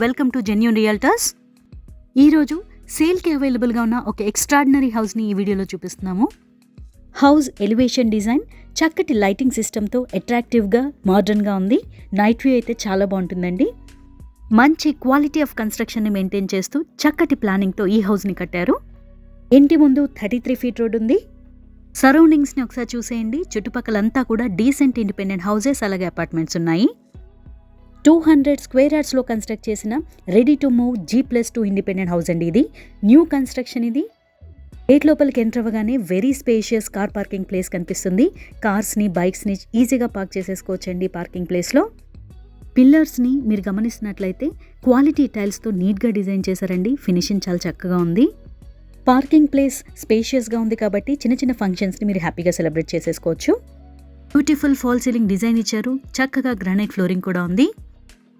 Welcome to genuine realtors ఈరోజు సేల్కి అవైలబుల్గా ఉన్న ఒక ఎక్స్ట్రాడినరీ హౌస్ని ఈ వీడియోలో చూపిస్తున్నాము. హౌస్ ఎలివేషన్ డిజైన్ చక్కటి లైటింగ్ సిస్టమ్తో అట్రాక్టివ్గా మోడర్న్గా ఉంది. నైట్ వ్యూ అయితే చాలా బాగుంటుందండి. మంచి క్వాలిటీ ఆఫ్ కన్స్ట్రక్షన్ని మెయింటైన్ చేస్తూ చక్కటి ప్లానింగ్తో ఈ హౌస్ని కట్టారు. ఇంటి ముందు థర్టీ త్రీ ఫీట్ రోడ్ ఉంది. సరౌండింగ్స్ని ఒకసారి చూసేయండి. చుట్టుపక్కలంతా కూడా డీసెంట్ ఇండిపెండెంట్ హౌజెస్ అలాగే అపార్ట్మెంట్స్ ఉన్నాయి. టూ హండ్రెడ్ స్క్వేర్ యార్డ్స్లో కన్స్ట్రక్ట్ చేసిన ready to move G plus two independent house అండి ఇది. న్యూ కన్స్ట్రక్షన్ ఇది. గేట్ లోపలికి ఎంటర్ అవ్వగానే very spacious car parking place కనిపిస్తుంది. కార్స్ని బైక్స్ని ఈజీగా పార్క్ చేసేసుకోవచ్చండి పార్కింగ్ ప్లేస్లో. పిల్లర్స్ని మీరు గమనిస్తున్నట్లయితే క్వాలిటీ టైల్స్తో నీట్గా డిజైన్ చేశారండి. ఫినిషింగ్ చాలా చక్కగా ఉంది. పార్కింగ్ ప్లేస్ స్పేషియస్గా ఉంది కాబట్టి చిన్న చిన్న ఫంక్షన్స్ని మీరు హ్యాపీగా సెలబ్రేట్ చేసేసుకోవచ్చు. బ్యూటిఫుల్ ఫాల్ సీలింగ్ డిజైన్ ఇచ్చారు. చక్కగా గ్రానైట్ ఫ్లోరింగ్ కూడా ఉంది.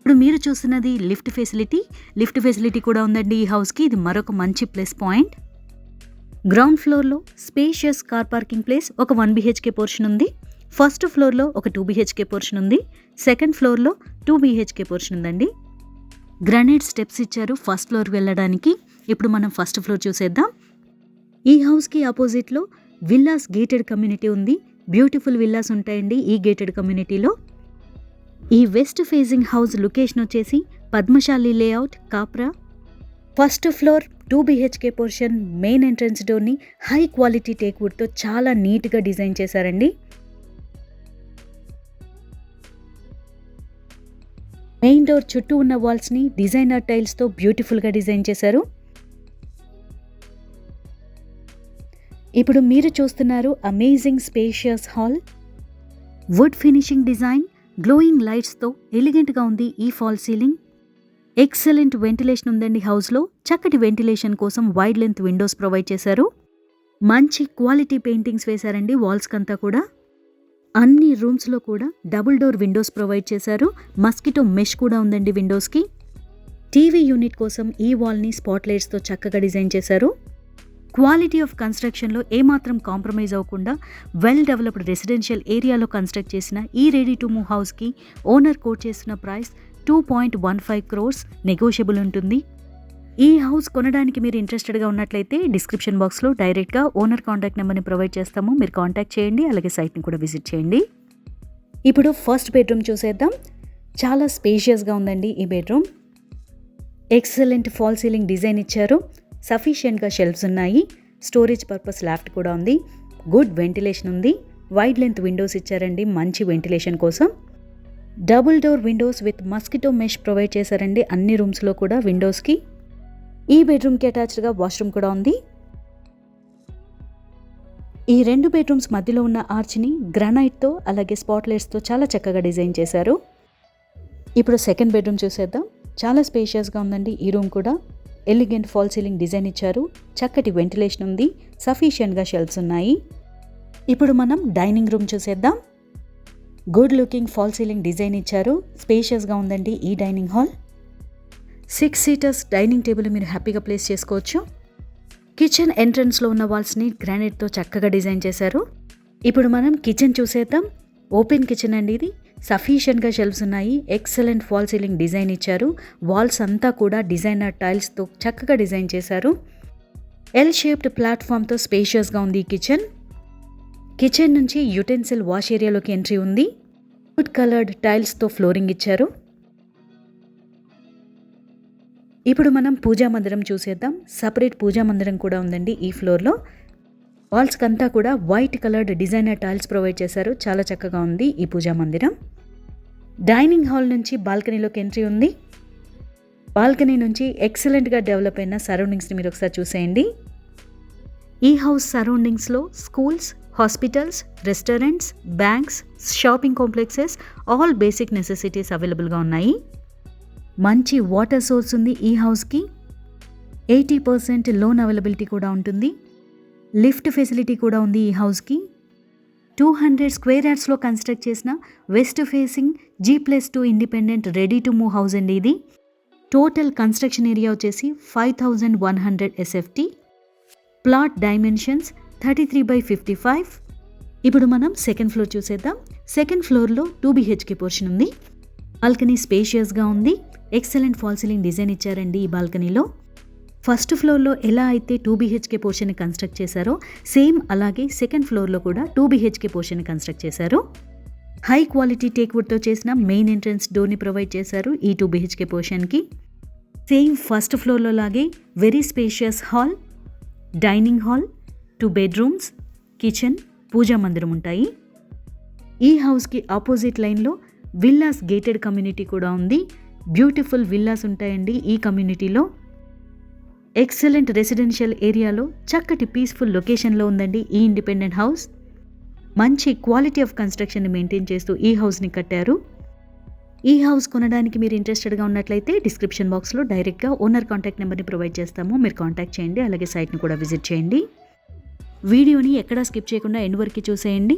ఇప్పుడు మీరు చూస్తున్నది లిఫ్ట్ ఫెసిలిటీ. లిఫ్ట్ ఫెసిలిటీ కూడా ఉందండి ఈ హౌస్కి. ఇది మరొక మంచి ప్లస్ పాయింట్. గ్రౌండ్ ఫ్లోర్లో స్పేషియస్ కార్ పార్కింగ్ ప్లేస్ ఒక one B H K portion ఉంది. ఫస్ట్ ఫ్లోర్లో ఒక two B H K portion ఉంది. సెకండ్ ఫ్లోర్లో two B H K portion ఉందండి. గ్రానైట్ స్టెప్స్ ఇచ్చారు ఫస్ట్ ఫ్లోర్ వెళ్ళడానికి. ఇప్పుడు మనం ఫస్ట్ ఫ్లోర్ చూసేద్దాం. ఈ హౌస్కి ఆపోజిట్లో విల్లాస్ గేటెడ్ కమ్యూనిటీ ఉంది. బ్యూటిఫుల్ విల్లాస్ ఉంటాయండి ఈ గేటెడ్ కమ్యూనిటీలో. ఈ వెస్ట్ ఫేజింగ్ హౌస్ లొకేషన్ వచ్చేసి Padmashali layout Kapra. First floor two B H K portion main entrance డోర్ని high quality టేక్వుడ్తో చాలా నీట్గా డిజైన్ చేశారండి. మెయిన్ డోర్ చుట్టూ ఉన్న వాల్స్ని డిజైనర్ టైల్స్తో బ్యూటిఫుల్గా డిజైన్ చేశారు. ఇప్పుడు మీరు చూస్తున్నారు amazing spacious hall. Wood finishing design glowing లైట్స్తో ఎలిగెంట్గా ఉంది ఈ ఫాల్ సీలింగ్ ఎక్సలెంట్ వెంటిలేషన్ ఉందండి హౌస్లో చక్కటి వెంటిలేషన్ కోసం వైడ్ లెంత్ విండోస్ ప్రొవైడ్ చేశారు. మంచి క్వాలిటీ పెయింటింగ్స్ వేశారండి వాల్స్కంతా కూడా. అన్ని రూమ్స్లో కూడా డబుల్ డోర్ విండోస్ ప్రొవైడ్ చేశారు. మస్కిటో మెష్ కూడా ఉందండి విండోస్కి టీవీ యూనిట్ కోసం ఈ వాల్ని స్పాట్ లైట్స్తో చక్కగా డిజైన్ చేశారు. క్వాలిటీ ఆఫ్ కన్స్ట్రక్షన్లో ఏమాత్రం కాంప్రమైజ్ అవ్వకుండా వెల్ డెవలప్డ్ రెసిడెన్షియల్ ఏరియాలో కన్స్ట్రక్ట్ చేసిన ఈ రెడీ టు మూవ్ హౌస్కి ఓనర్ కోట్ చేసిన price two point one five crores negotiable ఉంటుంది. ఈ హౌస్ కొనడానికి మీరు ఇంట్రెస్టెడ్గా ఉన్నట్లయితే డిస్క్రిప్షన్ బాక్స్లో డైరెక్ట్గా ఓనర్ కాంటాక్ట్ నెంబర్ని ప్రొవైడ్ చేస్తాము. మీరు కాంటాక్ట్ చేయండి అలాగే సైట్ని కూడా విజిట్ చేయండి. ఇప్పుడు ఫస్ట్ బెడ్రూమ్ చూసేద్దాం. చాలా స్పేషియస్గా ఉందండి ఈ bedroom. Excellent fall ceiling design ఇచ్చారు. సఫిషియెంట్గా షెల్ఫ్స్ ఉన్నాయి. స్టోరేజ్ పర్పస్ లాఫ్ట్ కూడా ఉంది. గుడ్ వెంటిలేషన్ ఉంది. వైడ్ లెంత్ విండోస్ ఇచ్చారండి. మంచి వెంటిలేషన్ కోసం. Double door windows with mosquito mesh provide చేశారండి. అన్ని రూమ్స్లో కూడా విండోస్కి. ఈ బెడ్రూమ్కి అటాచ్డ్గా వాష్రూమ్ కూడా ఉంది. ఈ రెండు బెడ్రూమ్స్ మధ్యలో ఉన్న ఆర్చ్ని గ్రానైట్తో అలాగే స్పాట్లైట్స్తో చాలా చక్కగా డిజైన్ చేశారు. ఇప్పుడు సెకండ్ బెడ్రూమ్ చూసేద్దాం. చాలా స్పేషియస్గా ఉందండి ఈ రూమ్ కూడా. ఎలిగెంట్ ఫాల్ సీలింగ్ డిజైన్ ఇచ్చారు. చక్కటి వెంటిలేషన్ ఉంది. సఫిషియెంట్గా షెల్ఫ్స్ ఉన్నాయి. ఇప్పుడు మనం డైనింగ్ రూమ్ చూసేద్దాం. Good looking fall ceiling design ఇచ్చారు. స్పేషియస్గా ఉందండి ఈ dining hall. Six seaters dining table మీరు హ్యాపీగా ప్లేస్ చేసుకోవచ్చు. కిచెన్ ఎంట్రన్స్లో ఉన్న వాల్స్ని గ్రానైట్తో చక్కగా డిజైన్ చేశారు. ఇప్పుడు మనం కిచెన్ చూసేద్దాం. ఓపెన్ కిచెన్ అండి ఇది. సఫీషియంట్గా షెల్ఫ్స్ ఉన్నాయి. ఎక్సలెంట్ ఫాల్ సీలింగ్ డిజైన్ ఇచ్చారు. వాల్స్ అంతా కూడా డిజైనర్ టైల్స్తో చక్కగా డిజైన్ చేశారు. ఎల్ షేప్డ్ ప్లాట్ఫామ్తో స్పేషియస్గా ఉంది ఈ కిచెన్. కిచెన్ నుంచి యుటెన్సిల్ వాష్ ఏరియాలోకి ఎంట్రీ ఉంది. వుడ్ కలర్డ్ టైల్స్తో ఫ్లోరింగ్ ఇచ్చారు. ఇప్పుడు మనం పూజా మందిరం చూసేద్దాం. సపరేట్ పూజా మందిరం కూడా ఉందండి ఈ ఫ్లోర్లో వాల్స్కి అంతా కూడా white coloured designer tiles provide చేశారు. చాలా చక్కగా ఉంది ఈ పూజా మందిరం. డైనింగ్ హాల్ నుంచి బాల్కనీలోకి ఎంట్రీ ఉంది. బాల్కనీ నుంచి ఎక్సలెంట్గా డెవలప్ అయిన సరౌండింగ్స్ని మీరు ఒకసారి చూసేయండి. ఈ హౌస్ సరౌండింగ్స్లో schools hospitals restaurants banks shopping complexes all basic necessities అవైలబుల్గా ఉన్నాయి. మంచి వాటర్ సోర్స్ ఉంది ఈ హౌస్కి. ఎయిటీ పర్సెంట్ లోన్ అవైలబిలిటీ కూడా ఉంటుంది. లిఫ్ట్ ఫెసిలిటీ కూడా ఉంది ఈ హౌస్కి. టూ హండ్రెడ్ స్క్వేర్ యార్డ్స్లో కన్స్ట్రక్ట్ చేసిన west facing G plus two independent ready to move house అండి ఇది. టోటల్ కన్స్ట్రక్షన్ ఏరియా వచ్చేసి five thousand one hundred S F T. Plot dimensions thirty three by fifty five. ఇప్పుడు మనం second floor చూసేద్దాం. Second ఫ్లోర్లో two B H K portion ఉంది. Balcony స్పేషియస్గా ఉంది. ఎక్సలెంట్ ఫాల్ సీలింగ్ డిజైన్ ఇచ్చారండి ఈ బాల్కనీలో. ఫస్ట్ ఫ్లోర్లో ఎలా అయితే two B H K portion construct చేశారో సేమ్ అలాగే సెకండ్ ఫ్లోర్లో కూడా two B H K portion construct చేశారు. హై క్వాలిటీ టేక్వుడ్తో చేసిన మెయిన్ ఎంట్రన్స్ డోర్ని ప్రొవైడ్ చేశారు ఈ టూ బీహెచ్కే పోర్షన్కి. సేమ్ ఫస్ట్ ఫ్లోర్లో లాగే very spacious hall dining hall two bedrooms kitchen పూజా మందిరం ఉంటాయి. ఈ హౌస్కి ఆపోజిట్ లైన్లో విల్లాస్ గేటెడ్ కమ్యూనిటీ కూడా ఉంది. బ్యూటిఫుల్ విల్లాస్ ఉంటాయండి ఈ కమ్యూనిటీలో. ఎక్సలెంట్ రెసిడెన్షియల్ ఏరియాలో చక్కటి పీస్ఫుల్ లొకేషన్లో ఉందండి ఈ ఇండిపెండెంట్ హౌస్. మంచి క్వాలిటీ ఆఫ్ కన్స్ట్రక్షన్ని మెయింటైన్ చేస్తూ ఈ హౌస్ని కట్టారు. ఈ హౌస్ కొనడానికి మీరు ఇంట్రెస్టెడ్గా ఉన్నట్లయితే డిస్క్రిప్షన్ బాక్స్లో డైరెక్ట్గా ఓనర్ కాంటాక్ట్ నెంబర్ని ప్రొవైడ్ చేస్తాము. మీరు కాంటాక్ట్ చేయండి అలాగే సైట్ని కూడా విజిట్ చేయండి. వీడియోని ఎక్కడా స్కిప్ చేయకుండా ఎండ్ వరకు చూసేయండి.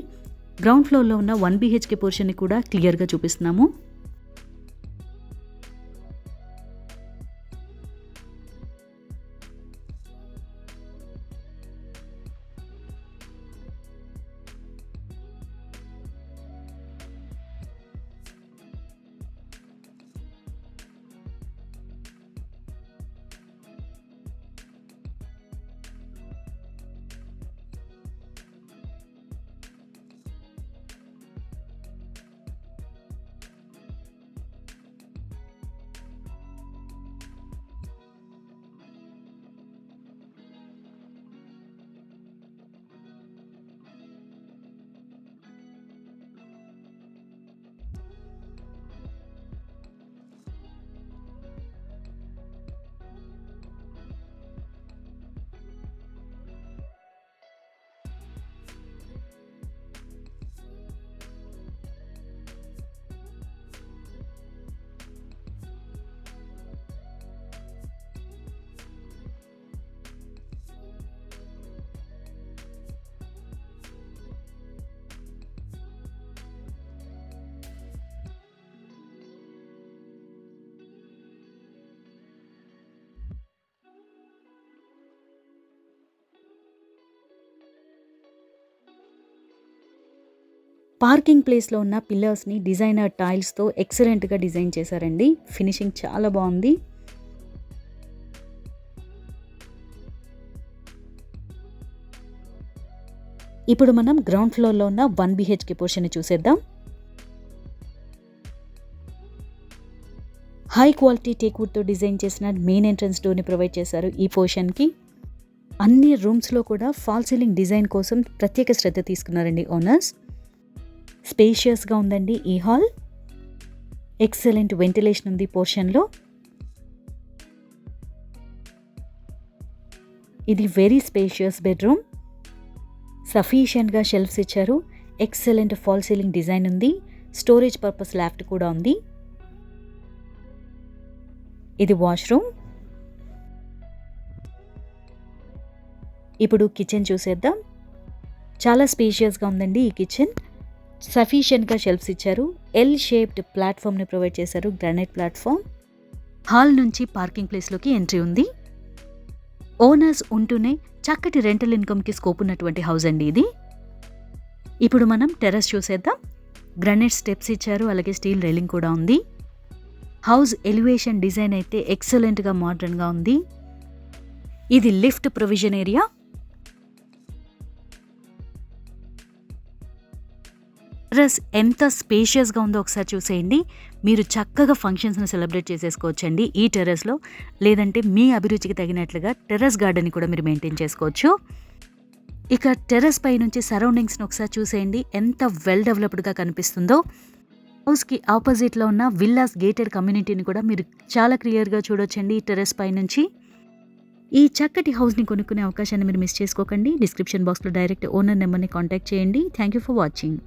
గ్రౌండ్ ఫ్లోర్లో ఉన్న వన్ బీహెచ్కే పోర్షన్ని కూడా క్లియర్గా చూపిస్తున్నాము. పార్కింగ్ ప్లేస్లో ఉన్న పిల్లర్స్ని డిజైనర్ టైల్స్తో ఎక్సలెంట్గా డిజైన్ చేశారండి. ఫినిషింగ్ చాలా బాగుంది. ఇప్పుడు మనం గ్రౌండ్ ఫ్లోర్లో ఉన్న one B H K portion చూసేద్దాం. హై క్వాలిటీ టేక్వుడ్తో డిజైన్ చేసిన మెయిన్ ఎంట్రన్స్ డోర్ని ప్రొవైడ్ చేశారు ఈ పోర్షన్కి. అన్ని రూమ్స్లో కూడా ఫాల్ సీలింగ్ డిజైన్ కోసం ప్రత్యేక శ్రద్ధ తీసుకున్నారండి ఓనర్స్. స్పేషియస్గా ఉందండి ఈ హాల్. ఎక్సలెంట్ వెంటిలేషన్ ఉంది పోర్షన్లో. ఇది వెరీ స్పేషియస్ బెడ్రూమ్ సఫీషియంట్గా షెల్ఫ్స్ ఇచ్చారు. ఎక్సలెంట్ ఫాల్ సీలింగ్ డిజైన్ ఉంది. స్టోరేజ్ పర్పస్ ల్యాఫ్ట్ కూడా ఉంది. ఇది వాష్రూమ్ ఇప్పుడు కిచెన్ చూసేద్దాం. చాలా స్పేషియస్గా ఉందండి ఈ కిచెన్ సఫిషియెంట్గా షెల్ఫ్స్ ఇచ్చారు. ఎల్ షేప్డ్ ప్లాట్ఫామ్ని ప్రొవైడ్ చేశారు. గ్రానైట్ ప్లాట్ఫామ్ హాల్ నుంచి పార్కింగ్ ప్లేస్లోకి ఎంట్రీ ఉంది. ఓనర్స్ ఉంటూనే చక్కటి రెంటల్ ఇన్కమ్కి స్కోప్ ఉన్నటువంటి హౌస్ అండి ఇది. ఇప్పుడు మనం టెర్రస్ చూసేద్దాం. గ్రానైట్ స్టెప్స్ ఇచ్చారు. అలాగే స్టీల్ రైలింగ్ కూడా ఉంది. హౌస్ ఎలివేషన్ డిజైన్ అయితే ఎక్సలెంట్గా మోడర్న్గా ఉంది. ఇది లిఫ్ట్ ప్రొవిజన్ ఏరియా టెర్రస్ ఎంత స్పేషియస్గా ఉందో ఒకసారి చూసేయండి. మీరు చక్కగా ఫంక్షన్స్ని సెలబ్రేట్ చేసేసుకోవచ్చండి ఈ టెర్రస్లో. లేదంటే మీ అభిరుచికి తగినట్లుగా టెర్రస్ గార్డెన్ని కూడా మీరు మెయింటైన్ చేసుకోవచ్చు. ఇక టెర్రస్ పై నుంచి సరౌండింగ్స్ని ఒకసారి చూసేయండి. ఎంత వెల్ డెవలప్డ్గా కనిపిస్తుందో. హౌస్కి ఆపోజిట్లో ఉన్న విల్లాస్ గేటెడ్ కమ్యూనిటీని కూడా మీరు చాలా క్లియర్గా చూడొచ్చండి ఈ టెర్రస్ పై నుంచి. ఈ చక్కటి హౌస్ని కొనుక్కునే అవకాశాన్ని మీరు మిస్ చేసుకోకండి. డిస్క్రిప్షన్ బాక్స్లో డైరెక్ట్ ఓనర్ నెంబర్ని కాంటాక్ట్ చేయండి. Thank you for watching.